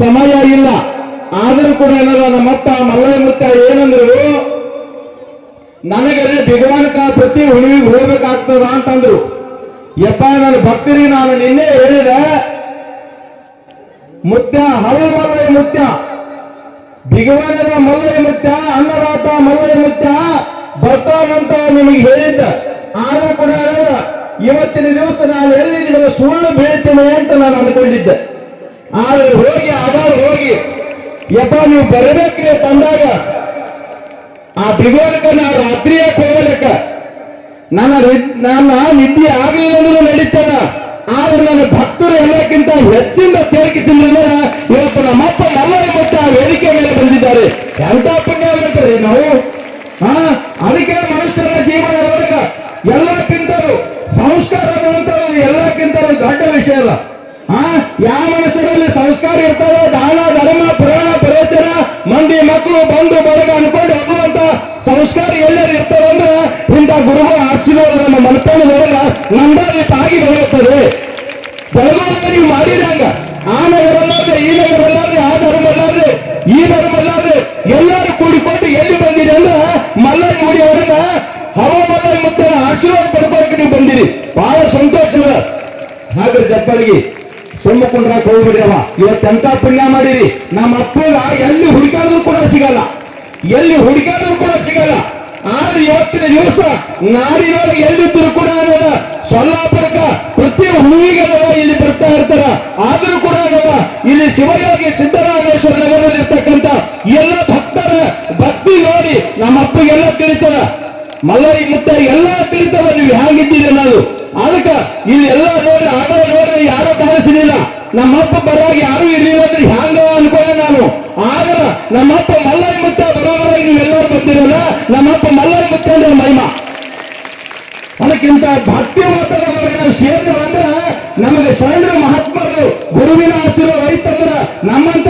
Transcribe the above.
ಸಮಯ ಇಲ್ಲ. ಆದರೂ ಕೂಡ ಏನಲ್ಲ ನಮ್ಮಪ್ಪ ಮಲ್ಲಯ್ಯ ಮುತ್ತ ಏನಂದ್ರು ನನಗೆ ಬಿಗವಾನಕ ಪ್ರತಿ ಹುಡುಗಿಗೆ ಹೋಗ್ಬೇಕಾಗ್ತದ ಅಂತಂದ್ರು. ಯಪ್ಪ ನಾನು ಭಕ್ತಿರಿ, ನಾನು ನಿನ್ನೆ ಹೇಳಿದೆ, ಮುತ್ಯ ಹವ ಮಲ್ಲಯ್ಯ ಮುತ್ಯ. ಬಿಗವಾನದ ಮಲ್ಲಯ್ಯ ಮುತ್ಯ, ಅನ್ನದಾತ ಮಲ್ಲಯ್ಯ ಮುತ್ಯ, ಬರ್ತಾನಂತ ನಿಮಗೆ ಹೇಳಿದ್ದ. ಆದ್ರೂ ಕೂಡ ಇವತ್ತಿನ ದಿವಸ ನಾನು ಎಲ್ಲಿ ನಿಮಗೆ ಸುಳ್ಳು ಬೀಳ್ತೇನೆ ಅಂತ ನಾನು ಅನ್ಕೊಂಡಿದ್ದೆ ಆದ್ರೆ ಹೋಗಿ ಆಧಾರ್ ಹೋಗಿ. ಯಪ್ಪ, ನೀವು ಬರಬೇಕ್ರಿ ತಂದಾಗ. ಆ ಬಿಗೋಲಕ್ಕ ನಾ ರಾತ್ರಿಯ ಹೋಗಲಕ್ಕ ನನ್ನ ನನ್ನ ನಿದ್ದೆ ಆಗಲಿಲ್ಲ ಅಂದ್ರೂ ನಡೀತಾನ ಆದ್ರೆ ನನ್ನ ಭಕ್ತರು ಎಲ್ಲಕ್ಕಿಂತ ಹೆಚ್ಚಿಂದ ತೇರಿಕಿಸಿದ್ರೆ ಇವತ್ತು ನಮ್ಮಪ್ಪ ಎಲ್ಲರೂ ಮತ್ತೆ ಆ ವೇದಿಕೆ ಮೇಲೆ ಬಂದಿದ್ದಾರೆ. ಎಂತ ಪುಣ್ಯ ಮಾಡ್ತಾರೆ ನಾವು. ಹಾ ಅದಕ್ಕೆ ಮನುಷ್ಯರ ಜೀವನ ಎಲ್ಲಕ್ಕಿಂತಲೂ ಸಂಸ್ಕಾರ ಅನ್ನುವಂಥದ್ದು ಎಲ್ಲಕ್ಕಿಂತಲೂ ದೊಡ್ಡ ವಿಷಯ ಅಲ್ಲ. ಹಾ ಯಾವ ಸಂಸ್ಕಾರ ಇರ್ತದೋ ದಾನ ಧರ್ಮ ಪುರಾಣ ಪ್ರವಚನ ಮಂದಿ ಮಕ್ಕಳು ಬಂಧು ಬಳಗ ಅನ್ಕೊಂಡು ಹೋಗುವಂತ ಸಂಸ್ಕಾರ ಎಲ್ಲರೂ ಇರ್ತಾರೆ ಅಂದ್ರೆ ಇಂಥ ಗುರುಗಳ ಆಶೀರ್ವಾದ ನಮ್ಮ ಮನಪಾಲದೊಳಗ ನಂದಾಗಿ ತಾಗಿ ಬೆಳೆಯುತ್ತದೆ ಧರ್ಮವನ್ನು ನೀವು ಮಾಡಿರಂಗ ಆ ನಗರಲ್ಲಾದ್ರೆ ಈ ನಗರಲ್ಲಾದ್ರೆ ಆ ಧರ್ಮ ಅಲ್ಲಾದ್ರೆ ಈ ಧರ್ಮ ಅಲ್ಲಾದ್ರೆ ಎಲ್ಲರೂ ಕೂಡಿಕೊಂಡು ಎಲ್ಲಿ ಬಂದಿರಿ ಅಂದ್ರೆ ಮಲ್ಲಯ್ಯ ಗುಡಿ ಅವರನ್ನ ಹವ ಮಲ್ಲಯ್ಯ ಮುತ್ತನ ಆಶೀರ್ವಾದ ಪಡ್ಕೊಳ್ಳಕ್ಕೆ ನೀವು ಬಂದಿರಿ ಬಹಳ ಸಂತೋಷದ ಹಾಗಾದ್ರೆ ಜಪ್ಪಳಿಗೆ ಸುಮ್ಮ ಕುಂಡ್ರಾಕ್ ಹೋಗ್ಬಿಡಿ ಅವ ಇವತ್ತೆಂತ ಪುಣ್ಯ ಮಾಡಿರಿ? ನಮ್ಮ ಅಪ್ಪಗ ಎಲ್ಲಿ ಹುಡುಕಾದ್ರೂ ಕೂಡ ಸಿಗಲ್ಲ. ಎಲ್ಲಿ ಹುಡುಕಾದ್ರೂ ಕೂಡ ಸಿಗಲ್ಲ. ಆದ್ರೆ ಇವತ್ತಿನ ದಿವಸ ನಾಡಿನೊಳಗೆ ಎಲ್ಲಿದ್ದರೂ ಕೂಡ ಅನ್ನೋದ ಸೊಲ್ಲಾಪುರಕ ಪ್ರತಿ ಹೂವಿಗದವ ಇಲ್ಲಿ ಬರ್ತಾ ಇರ್ತಾರ. ಆದ್ರೂ ಕೂಡ ಅನ್ನೋದ ಇಲ್ಲಿ ಶಿವಯೋಗಿ ಸಿದ್ದರಾಮೇಶ್ವರ ನಗರದಲ್ಲಿ ಇರ್ತಕ್ಕಂಥ ಎಲ್ಲ ಭಕ್ತರ ಭಕ್ತಿ ನೋಡಿ ನಮ್ಮ ಅಪ್ಪಗೆಲ್ಲ ತಿಳಿತಾರ. ಮಲ್ಲರಿ ಮುತ್ತ ಎಲ್ಲ ತಿಳಿತಾವ ನೀವು ಹೇಗಿದ್ದೀರಿ ಅನ್ನೋದು. ಅದಕ್ಕ ಇಲ್ಲಿ ಎಲ್ಲ ನೋಡಿ ನೋಡ್ರಿ ಯಾರೋ ಭಾವಿಸಲಿಲ್ಲ ನಮ್ಮಪ್ಪ ಬರುವಾಗ ಯಾರು ಇರಲಿಲ್ಲ ಅಂದ್ರೆ ಹ್ಯಾಂಗ ಅನ್ಕೊಂಡೆ ನಾನು. ಆಗ ನಮ್ಮಪ್ಪ ಮಲ್ಲಯ್ಯ ಮುತ್ತ ಬರೋವರಾಗಿ ನೀವೆಲ್ಲರೂ ಬಂದಿರಲ್ಲ ನಮ್ಮಪ್ಪ ಮಲ್ಲಯ್ಯ ಮುತ್ತ ಅಂದ್ರೆ ಮಹಿಮ. ಅದಕ್ಕಿಂತ ಭಕ್ತಿ ವಾತಾವರಣ ಸೇರಿದ್ರೆ ನಮಗೆ ಶರಣ ಮಹಾತ್ಮರು, ಗುರುವಿನ ಹಸಿರು ಐತಂದ್ರ ನಮ್ಮಂತ